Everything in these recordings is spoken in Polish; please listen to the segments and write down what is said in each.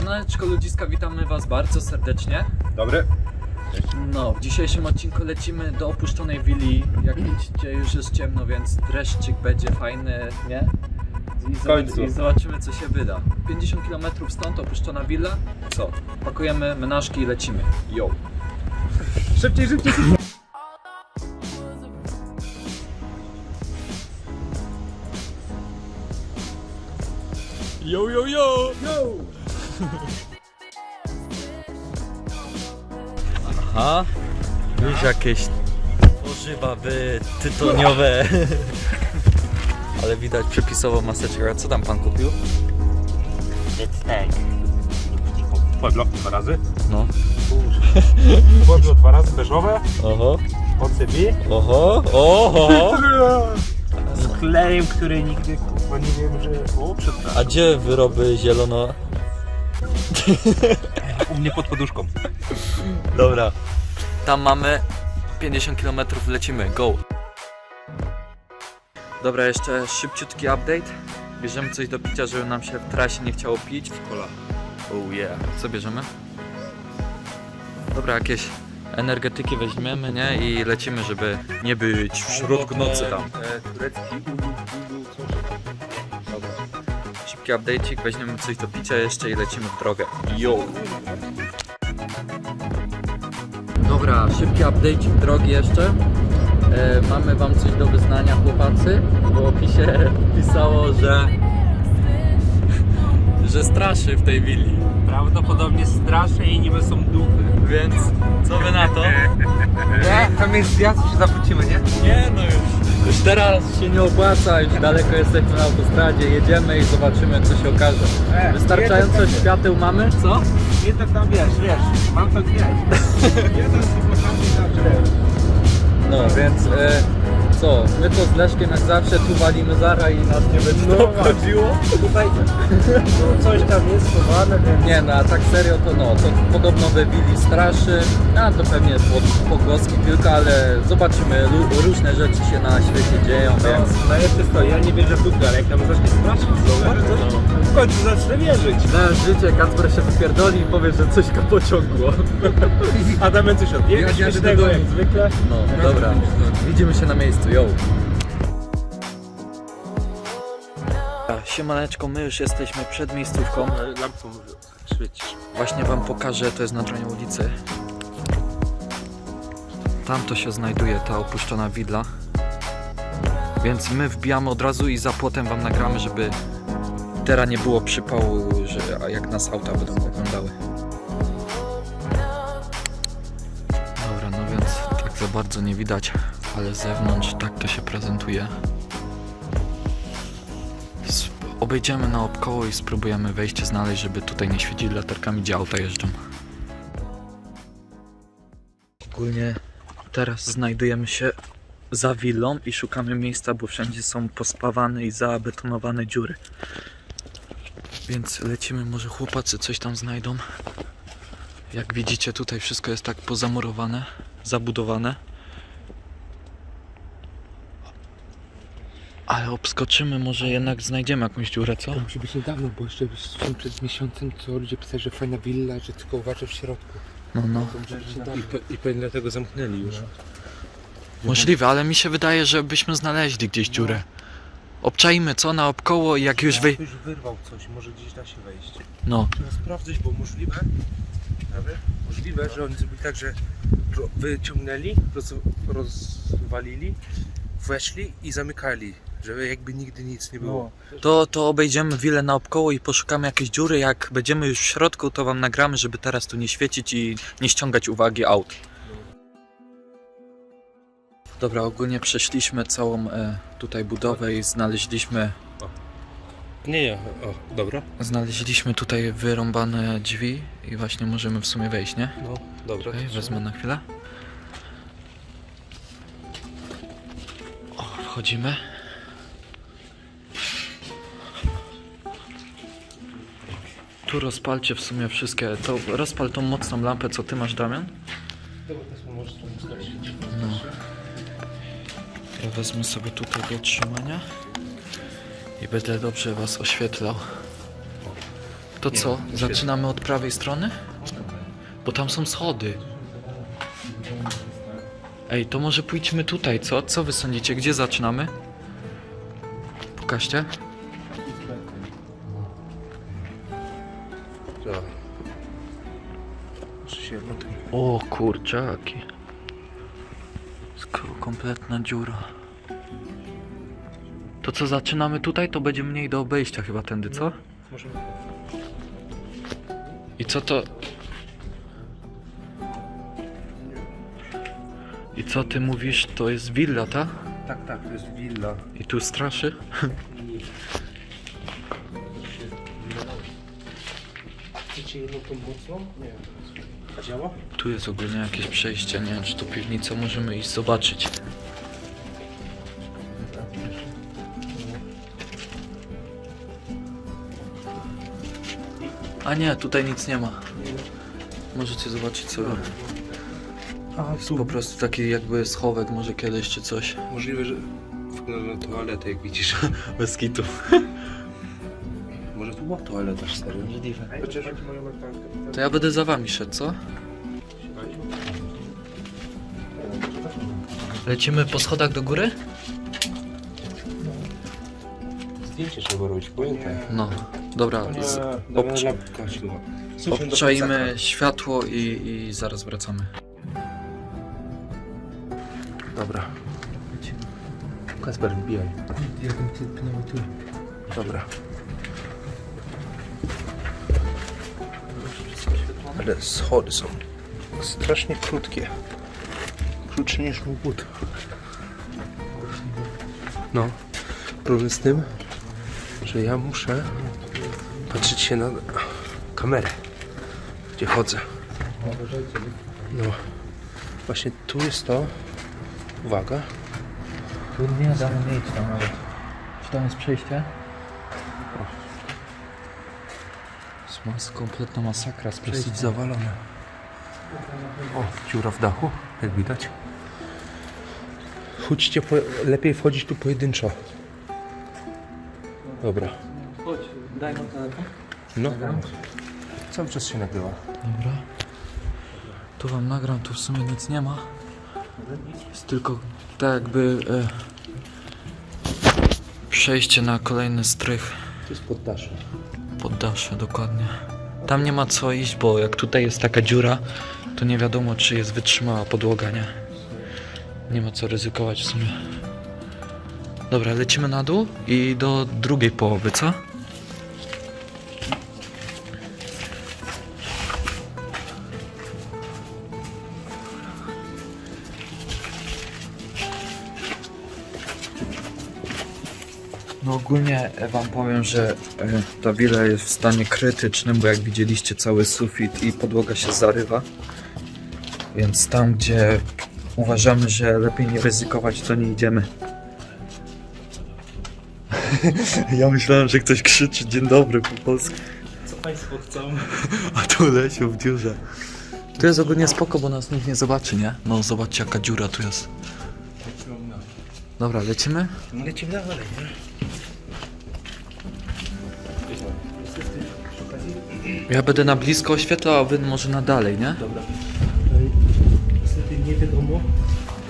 Siemaneczko ludziska, witamy was bardzo serdecznie. Dobry. No, w dzisiejszym odcinku lecimy do opuszczonej willi. Jak widzicie już jest ciemno, więc dreszczyk będzie fajny, nie? I, zobac- końcu. I zobaczymy co się wyda. 50 km stąd opuszczona willa. Co? Pakujemy menażki i lecimy. Yo! Szybciej, szybciej, szybciej. Yo, yo, yo! Aha, już jakieś tworzywa wy tytoniowe. Ale widać przepisowo maseczkę. A co tam pan kupił? Pueblo dwa razy. No. Pueblo dwa razy beżowe. Oho, OCB. oho, oho. Z klejem, który nigdy kurwa nie wiem, że... O, przepraszam. A gdzie wyroby zielono? U mnie pod poduszką. Dobra. Tam mamy 50 km, lecimy, go. Dobra, jeszcze szybciutki update. Bierzemy coś do picia, żeby nam się w trasie nie chciało pić. Cola. Oh yeah. Co bierzemy? Dobra, jakieś energetyki weźmiemy, nie? I lecimy, żeby nie być w środku nocy tam. Turecki Szybki update'ik, weźmiemy coś do picia jeszcze i lecimy w drogę. Yo! Dobra, szybki update'ik drogi jeszcze. E, mamy wam coś do wyznania chłopacy. W opisie pisało, że że straszy w tej willi. Prawdopodobnie straszy i niby są duchy. Więc co wy na to? Nie, tam jest zjazd, się zawrócimy, nie? Nie no już. Już teraz się nie opłaca, już daleko jesteśmy na autostradzie, jedziemy i zobaczymy co się okaże. E, Wystarczająco jeden świateł mamy? Co? Nie tak tam wiesz, wiesz, mam to wiesz. Jeden z początku wiesz. No więc e, co, my to z Leszkiem jak zawsze tu walimy zara i nas nie będzie No to obchodziło. No, coś tam jest schowane, więc... Nie no, a tak serio to no, to podobno we willi straszy, a to pewnie pod, pogłoski tylko, ale zobaczymy, różne rzeczy się na świecie dzieją, więc... No, najlepsze jest to, ja nie wierzę w ale jak tam zacznie straszyć znowu, to w końcu zacznę wierzyć. Na życie Kacper się wypierdoli i powie, że coś go pociągło. Adam coś odbiega Ja do jak zwykle. No, dobra. Widzimy się na miejscu, yo. Siemaneczko, my już jesteśmy przed miejscówką. Lampą świecisz. Właśnie wam pokażę, to jest na stronie ulicy. Tam to się znajduje ta opuszczona widla. Więc my wbijamy od razu i za płotem wam nagramy, żeby teraz nie było przypału, że a jak nas auta będą oglądały. Dobra, no więc tak za bardzo nie widać, ale z zewnątrz tak to się prezentuje. Obejdziemy naokoło i spróbujemy wejście znaleźć, żeby tutaj nie świecić latarkami, gdzie auta jeżdżą. Ogólnie teraz znajdujemy się za willą i szukamy miejsca, bo wszędzie są pospawane i zabetonowane dziury. Więc lecimy, może chłopacy coś tam znajdą. Jak widzicie, tutaj wszystko jest tak pozamurowane, zabudowane. Ale obskoczymy, może jednak znajdziemy jakąś dziurę, co? To musi być niedawno, bo jeszcze przed miesiącem to ludzie pisali, że fajna willa, że tylko uważaj w środku. No, no. To musi być I, niedawno. pe, I pewnie dlatego zamknęli już. Możliwe, ale mi się wydaje, że byśmy znaleźli gdzieś dziurę. Obczajmy co naokoło i jak już wy... Ktoś wyrwał coś, może gdzieś da się wejść. No, Trzeba sprawdzić, bo możliwe, prawie, możliwe, że oni zrobili tak, że ro- wyciągnęli, roz, rozwalili, weszli i zamykali, żeby jakby nigdy nic nie było. to, to obejdziemy willę naokoło i poszukamy jakiejś dziury. Jak będziemy już w środku, to wam nagramy, żeby teraz tu nie świecić i nie ściągać uwagi aut. Dobra, ogólnie przeszliśmy całą e, tutaj budowę i znaleźliśmy, Nie, nie, o, dobra. znaleźliśmy tutaj wyrąbane drzwi i właśnie możemy w sumie wejść, nie? No, dobra. Okej, wezmę na chwilę. Wchodzimy. Tu rozpalcie w sumie wszystkie. To rozpal tą mocną lampę, co ty masz, Damian. Dobra, to możesz tam zgasić. No. Ja wezmę sobie tutaj do trzymania i będę dobrze was oświetlał. To co, zaczynamy od prawej strony? Bo tam są schody. Ej, to może pójdźmy tutaj, co? Co wy sądzicie? Gdzie zaczynamy? Pokażcie. O kurczaki. Skoro kompletna dziura. To co, zaczynamy tutaj? To będzie mniej do obejścia chyba tędy, co? I co to... I co ty mówisz, to jest willa, ta? Tak, tak, to jest willa. I tu straszy? Chcecie jedną tą mocną? Nie wiem. A działa? Tu jest ogólnie jakieś przejście, nie wiem czy to piwnica, możemy iść zobaczyć. A nie, tutaj nic nie ma. Możecie zobaczyć sobie. A, Jest po prostu taki jakby schowek może kiedyś czy coś. Możliwe, że wygląda na toaletę, jak widzisz. Bez kitu. Może tu była toaleta, serio? Możliwe. Chociaż... To ja będę za wami szedł, co? Lecimy po schodach do góry? Zdjęcie trzeba robić, pamiętaj. No, dobra. Z, obcz- obczajmy światło i, i zaraz wracamy. Kasper, wbijaj. Ja bym typnął tu. Dobra. Ale schody są strasznie krótkie. Krótsze niż mój but. No, problem z tym, że ja muszę patrzeć się na kamerę, gdzie chodzę. No, właśnie tu jest to. Uwaga. Tu nie damy mieć tam nawet. Czy tam jest przejście? Jest kompletna masakra z Dosyć zawalone. O, dziura w dachu, jak widać. Chodźcie, po, lepiej wchodzić tu pojedynczo. Dobra. Chodź, daj nam telefon. No. Cały czas się nagrywa. Dobra. Tu wam nagram, tu w sumie nic nie ma. Jest tylko tak jakby e, przejście na kolejny strych. To jest poddasze. Poddasze, dokładnie. Tam nie ma co iść, bo jak tutaj jest taka dziura, to nie wiadomo, czy jest wytrzymała podłoga, nie? Nie ma co ryzykować w sumie. Dobra, lecimy na dół i do drugiej połowy, co? Ogólnie wam powiem, że e, ta willa jest w stanie krytycznym, bo jak widzieliście cały sufit i podłoga się zarywa. Więc tam gdzie uważamy, że lepiej nie ryzykować, to nie idziemy. ja myślałem, że ktoś krzyczy dzień dobry po polsku. Co Państwo chcą? A tu leciał w dziurze. Tu jest ogólnie spoko, bo nas nikt nie zobaczy, nie? No zobaczcie jaka dziura tu jest. Dobra, lecimy? Lecimy dalej, nie? Ja będę na blisko oświetlał, a wy może na dalej, nie? Dobra. Niestety nie wiadomo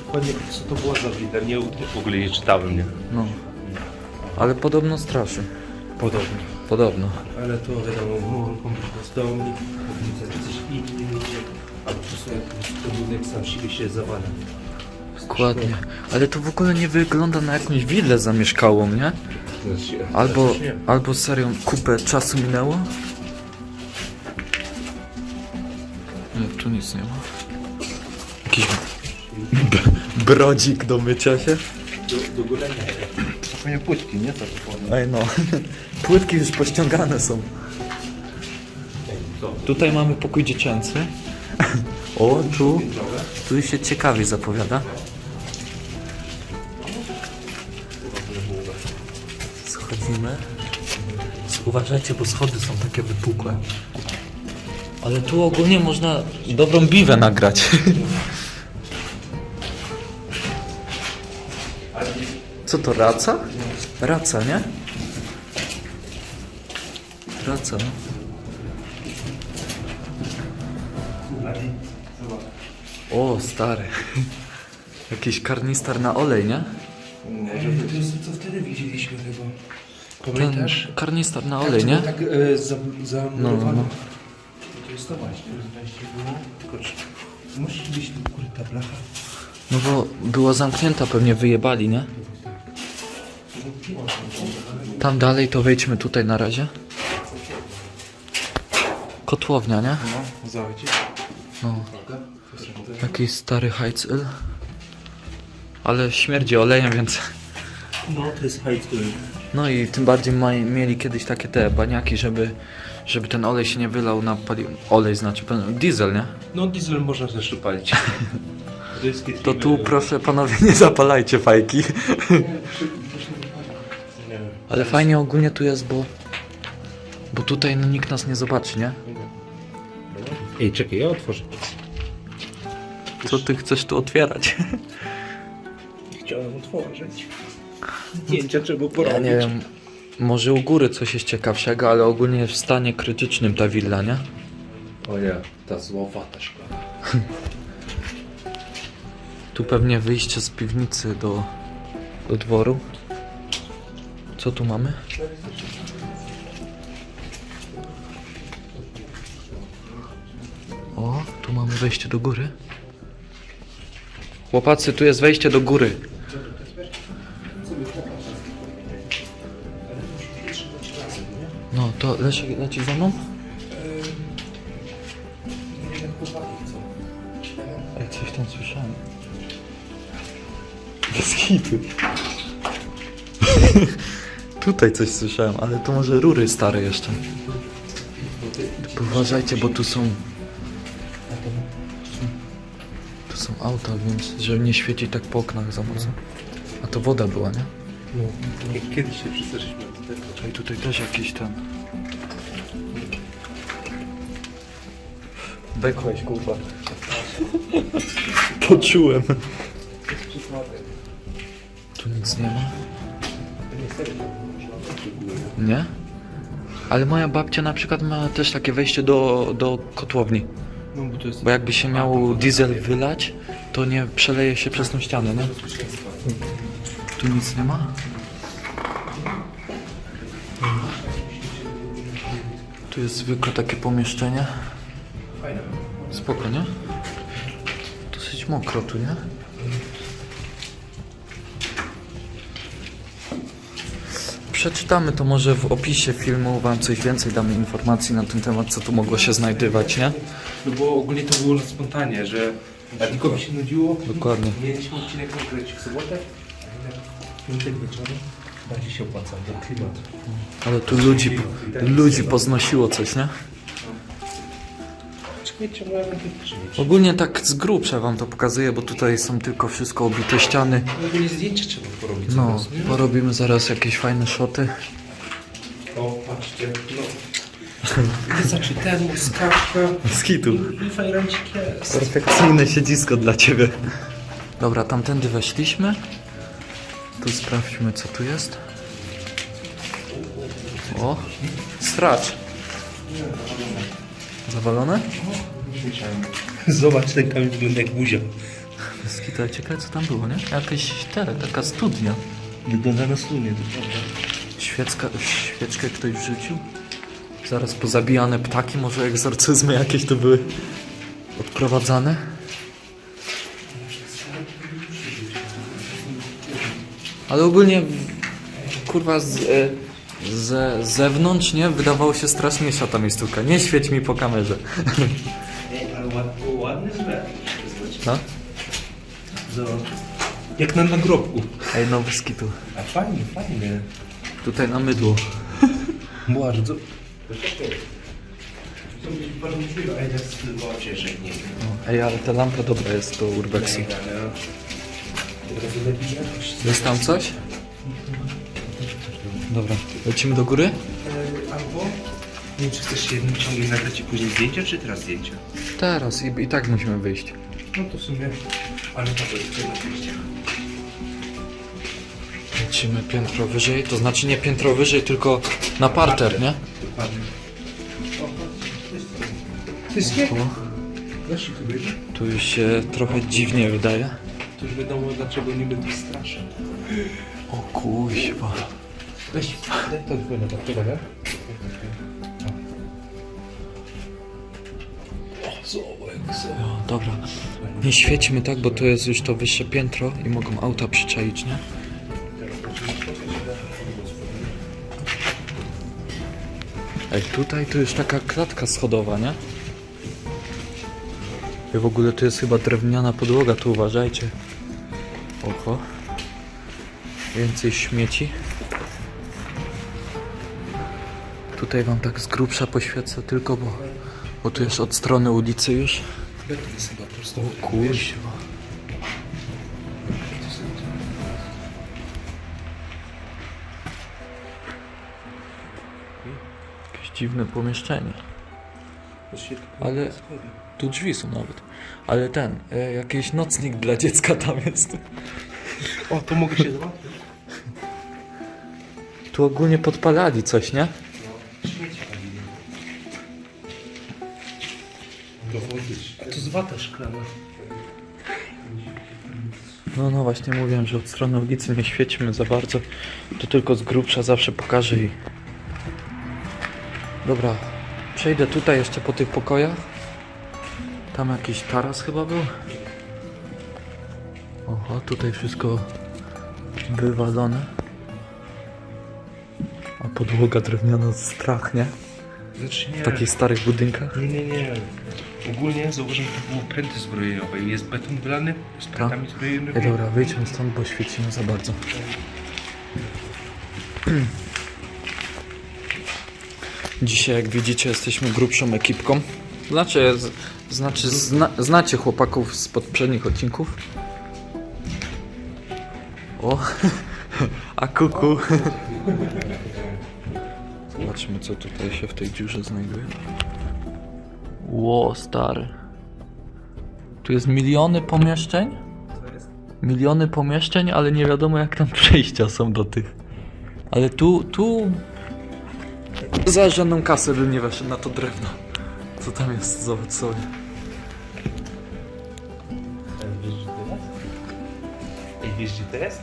dokładnie co to była za wida. Nie, w ogóle nie czytałem, nie? No. Ale podobno straszy. Podobnie. Podobno. Ale to wiadomo, mogą być bezdomni, mogą być jacyś inni ludzie, albo po prostu jakiś budynek sam siebie się zawala. Dokładnie. Ale to w ogóle nie wygląda na jakąś willę zamieszkałą, nie? Albo, Znaczy albo serio kupę czasu minęło? Nie, tu nic nie ma. Jakiś b- brodzik do mycia się? Do, do golenia. To pewnie płytki, nie? Co to powiem? Ej no, płytki już pościągane są. Tutaj mamy pokój dziecięcy. O, tu, tu się ciekawie zapowiada. Schodzimy. Uważajcie, bo schody są takie wypukłe. Ale tu ogólnie można dobrą biwę nagrać. Co to, raca? Raca, nie? Raca, no. O, stary. Jakiś karnistar na olej, nie? To jest to, co wtedy widzieliśmy chyba. Ten Pamiętasz? karnistar na Tak, olej, to nie? było Tak e, za, zamurowane. No, no. To jest to właśnie, wejście było. Tylko czy musi być tu kurde ta blacha. No bo była zamknięta, pewnie wyjebali, nie? Tam dalej to wejdźmy tutaj na razie. Kotłownia, nie? No, zobaczcie. No. Jakiś stary Heizel. Ale śmierdzi olejem, więc... No, to jest hajtl. No i tym bardziej ma, mieli kiedyś takie te baniaki, żeby, żeby ten olej się nie wylał na paliwo. Olej znaczy, diesel, nie? No, diesel można też upalić. To, tu proszę panowie nie zapalajcie fajki. Ale fajnie ogólnie tu jest, bo... Bo tutaj no, nikt nas nie zobaczy, nie? Ej, czekaj, ja otworzę. Co ty chcesz tu otwierać? Chciałem otworzyć. Zdjęcia trzeba Ja porobić. nie wiem, może u góry coś jest ciekawszego, ale ogólnie jest w stanie krytycznym ta willa, nie? O nie, ta złowata szkoda. Tu pewnie wyjście z piwnicy do, do dworu. Co tu mamy? O, tu mamy wejście do góry. Chłopacy, tu jest wejście do góry. To leci, leci za mną? Ej, coś tam słyszałem. Bez hitu. Tutaj coś słyszałem, ale to może rury stare jeszcze. Uważajcie, bo tu są... Tu są auta, więc żeby nie świecić tak po oknach za mocno. A to woda była, nie? No, jak kiedyś się przestraszyliśmy od tego. Tutaj, tutaj też jakiś ten... Bekłeś, kurwa. Poczułem. Tu nic nie ma? Nie? Ale moja babcia na przykład ma też takie wejście do, do kotłowni. No, bo to jest... Bo jakby się miał diesel wylać, to nie przeleje się przez tą ścianę, nie? Tu nic nie ma? Tu jest zwykłe takie pomieszczenie. Fajne. Spoko, nie? Dosyć mokro tu, nie? Przeczytamy to może w opisie filmu, wam coś więcej damy informacji na ten temat, co tu mogło się znajdywać, nie? No bo ogólnie to było na spontanie, że Radikowi się nudziło. Dokładnie. Mieliśmy odcinek nagrać w sobotę, piątek wieczorem bardziej się opłaca, bo klimat. Ale tu ludzi, ludzi poznosiło coś, nie? Ogólnie tak z grubsza wam to pokazuję, bo tutaj są tylko wszystko obite ściany. No ogólnie trzeba porobić No, zaraz, nie? porobimy zaraz jakieś fajne szoty. O, patrzcie, no. Skawka Z kitu. i, i fajrancik jest. Perfekcyjne siedzisko dla ciebie. Dobra, tamtędy weszliśmy. Tu sprawdźmy, co tu jest. O, stracz. Zawalone? Zobacz, ten kamień wygląda jak buzia. Skita, ciekawe co tam było, nie? Jakaś te, taka studnia. Wygląda na slunie, to prawda. Świecka, świeczkę ktoś wrzucił? Zaraz pozabijane ptaki, może egzorcyzmy jakieś tu były odprowadzane? Ale ogólnie, kurwa, z, e, z zewnątrz, nie? Wydawało się straszniejsza ta miejscówka. Nie świeć mi po kamerze. Ej, ale ładny, ładny zlew. No? Jak na nagrobku. Ej, nowy skitu. A fajnie, fajnie. Tutaj na mydło. Bardzo. To będzie bardzo możliwe, a ja z wodzie, że nie Ej, ale ta lampa dobra jest do urbexu. Jest tam coś? Dobra, lecimy do góry? Albo, nie wiem, czy chcesz jednym ciągiem nagrać i później zdjęcia, czy teraz zdjęcia? Teraz i, i tak musimy wyjść. No to w sumie, ale to jest oczywiście. Lecimy piętro wyżej, to znaczy nie piętro wyżej, tylko na parter, nie? Dokładnie. Wszystkie? Tu. Tu już się trochę dziwnie wydaje. To już wiadomo dlaczego nie będę straszył. O kuźwa. Weź, daj to chwilę, tak chwilę, nie? O. No, dobra. Nie świećmy tak, bo to jest już to wyższe piętro i mogą auta przyczaić, nie? Ej, tutaj to już taka klatka schodowa, nie? I w ogóle tu jest chyba drewniana podłoga, tu uważajcie. Więcej śmieci. Tutaj wam tak z grubsza poświecę tylko, bo, bo tu jest od strony ulicy już. O kuźwa. Jakieś dziwne pomieszczenie. Ale- Tu drzwi są nawet. Ale ten, e, jakiś nocnik dla dziecka tam jest. O, to mogę się zobaczyć. Tu ogólnie podpalali coś, nie? A to z wata szklana. No, no właśnie mówiłem, że od strony ulicy nie świećmy za bardzo. To tylko z grubsza zawsze pokażę i... Dobra, przejdę tutaj jeszcze po tych pokojach. Tam jakiś taras chyba był. Oho, tutaj wszystko wywalone. A podłoga drewniana, strach, nie? Znaczy nie. W takich starych budynkach. Nie, nie, nie. Ogólnie zauważyłem, że to było pręty zbrojeniowe i jest beton wylany z prętami zbrojenowymi. Ej, dobra, wyjdźmy stąd, bo świecimy za bardzo. Dzisiaj, jak widzicie, jesteśmy grubszą ekipką. Znaczy, z, znaczy zna, znacie chłopaków z poprzednich odcinków? O, a kuku. Zobaczmy, co tutaj się w tej dziurze znajduje. Ło, stary. Tu jest miliony pomieszczeń? miliony pomieszczeń, ale nie wiadomo jak tam przejścia są do tych. Ale tu, tu za żadną kasę bym nie weszł na to drewno. Co tam jest? Zobacz sobie. To jest?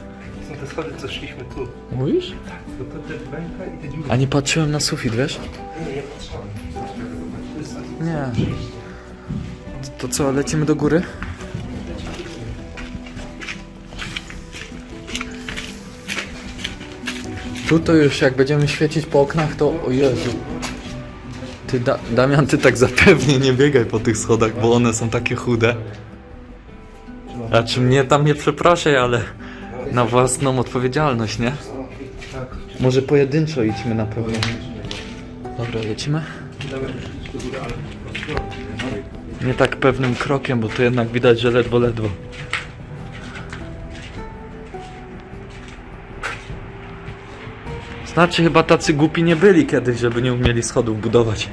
Są te schody, co szliśmy tu. Mówisz? Tak, to to te węka i te dziury. A nie patrzyłem na sufit, wiesz? Nie, nie patrzałem. Nie. To co, lecimy do góry? Tu to już jak będziemy świecić po oknach, to o Jezu. Ty, da Damian, ty tak zapewnie nie biegaj po tych schodach, bo one są takie chude. Znaczy mnie tam nie przepraszaj, ale na własną odpowiedzialność, nie? Może pojedynczo idźmy na pewno. Dobra, lecimy? Nie tak pewnym krokiem, bo tu jednak widać, że ledwo, ledwo. Znaczy chyba tacy głupi nie byli kiedyś, żeby nie umieli schodów budować.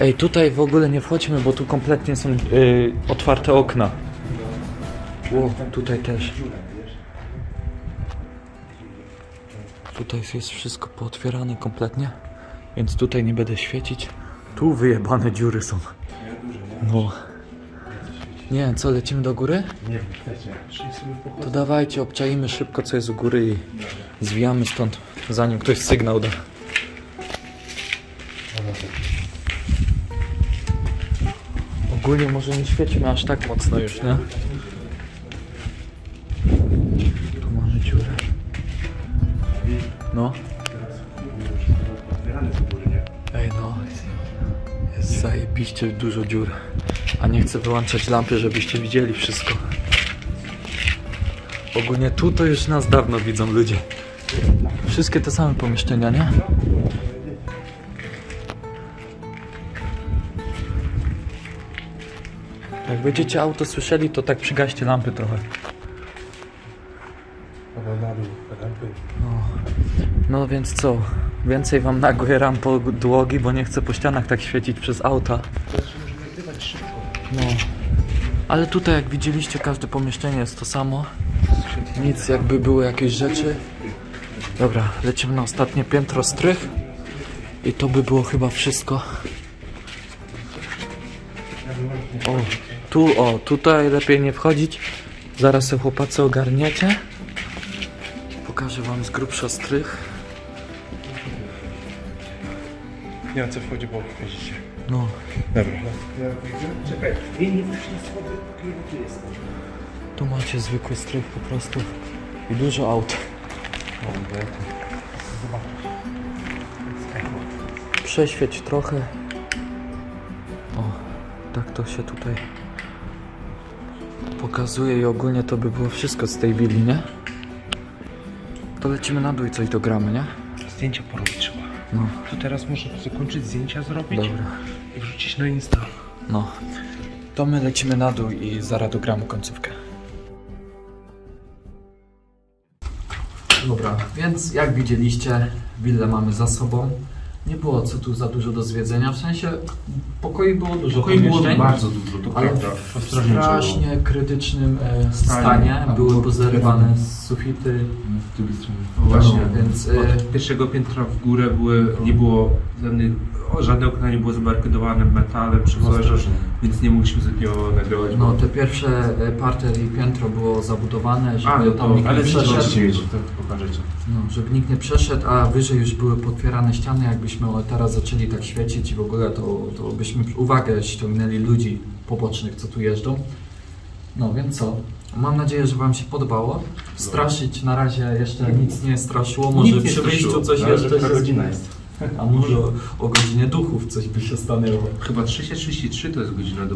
Ej, tutaj w ogóle nie wchodźmy, bo tu kompletnie są yy, otwarte okna. Ło, tutaj też. Tutaj jest wszystko pootwierane kompletnie, więc tutaj nie będę świecić. Tu wyjebane dziury są. No. Nie co, lecimy do góry? Nie, To dawajcie, obczaimy szybko, co jest u góry i zwijamy stąd, zanim ktoś sygnał da. Ogólnie może nie świecimy aż tak mocno już, nie? Tu mamy dziurę. No. Ej no, jest zajebiście dużo dziur. A nie chcę wyłączać lampy, żebyście widzieli wszystko. Ogólnie tu to już nas dawno widzą ludzie. Wszystkie te same pomieszczenia, nie? Będziecie auto słyszeli, to tak przygaście lampy trochę. No więc co? Więcej wam nagłieram podłogi, bo nie chcę po ścianach tak świecić przez auta. No. Ale tutaj jak widzieliście każde pomieszczenie jest to samo. Nic jakby były jakieś rzeczy. Dobra, lecimy na ostatnie piętro strych. I to by było chyba wszystko. O, tu, o, tutaj lepiej nie wchodzić. Zaraz se chłopacy ogarniecie. Pokażę wam z grubsza strych. Nie wiem co wchodzi, bo widzicie. No, Dobra. Czekaj, nie, nie schody, tu macie zwykły strych po prostu. I dużo aut. Prześwieć trochę. O, tak to się tutaj pokazuje i ogólnie to by było wszystko z tej willi, nie? To lecimy na dół i coś dogramy, nie? Zdjęcia porobić trzeba. No, To teraz muszę zakończyć zdjęcia zrobić dobra. i wrzucić na Insta. No. To my lecimy na dół i zaraz dogramy końcówkę. Dobra, więc jak widzieliście, willę mamy za sobą. Nie było co tu za dużo do zwiedzenia, w sensie pokoi było dużo Pokoi było pomieszczeń, bardzo dużo, to ale prawda. w Ostrożnie trzeba było. strasznie krytycznym e, Stanie. stanie. Były było pozerywane sufity, Z drugiej strony. No właśnie, no, więc e, Od pierwszego piętra w górę były, nie było żadnych, o, żadne okna nie było zabarkodowane metalem, przywożesz, więc nie mogliśmy z niego nagrywać. no, te pierwsze e, parter i piętro było zabudowane, żeby A, no tam to- nikt nie przeszedł. widzicie. to pokażecie. No, żeby nikt nie przeszedł, a wyżej już były potwierane ściany, teraz zaczęli tak świecić i w ogóle to, to byśmy uwagę ściągnęli ludzi pobocznych, co tu jeżdżą. No więc co? Mam nadzieję, że Wam się podobało. Straszyć na razie jeszcze nic nie straszyło, może nie przy wyjściu coś jeszcze się... godzina jest. A może o, o godzinie duchów coś by się stanęło. Chyba 333 to jest godzina do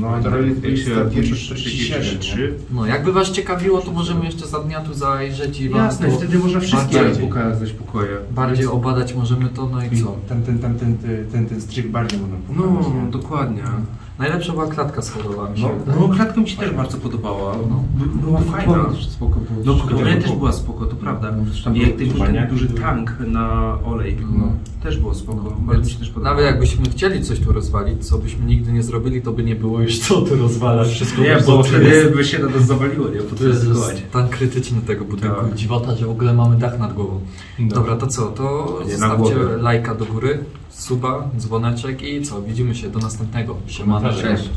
No, to jest Jak się pierwszy 333. No, jakby Was ciekawiło, to możemy jeszcze za dnia tu zajrzeć i Wam Jasne, to wtedy można wszystkie bardziej- pokazać pokoje. bardziej obadać możemy to, no i co? Ten, ten, ten, ten, ten, ten, ten strych bardziej można No, pokazać. nie? dokładnie. Najlepsza była klatka schodowa mi się No, wydaje. no klatka mi się też bardzo podobała. No. By- Była fajna. Spoko było. No, kolej też było. była spoko, to prawda. No, zresztą I jak ten, duży tank na olej, No. też było spoko. Bardzo mi się też podobało. Nawet jakbyśmy chcieli coś tu rozwalić, co byśmy nigdy nie zrobili, to by nie było już co tu rozwalać. Wszystko Nie, już bo wtedy jest. by się na nas zawaliło, nie? Po To jest sytuacji. stan krytyczny tego budynku. Tak. Dziwota, że w ogóle mamy dach nad głową. No. Dobra, to co? To Nie, na zostawcie głowę. lajka do góry, suba, dzwoneczek i co? Widzimy się do następnego. Siemano, cześć.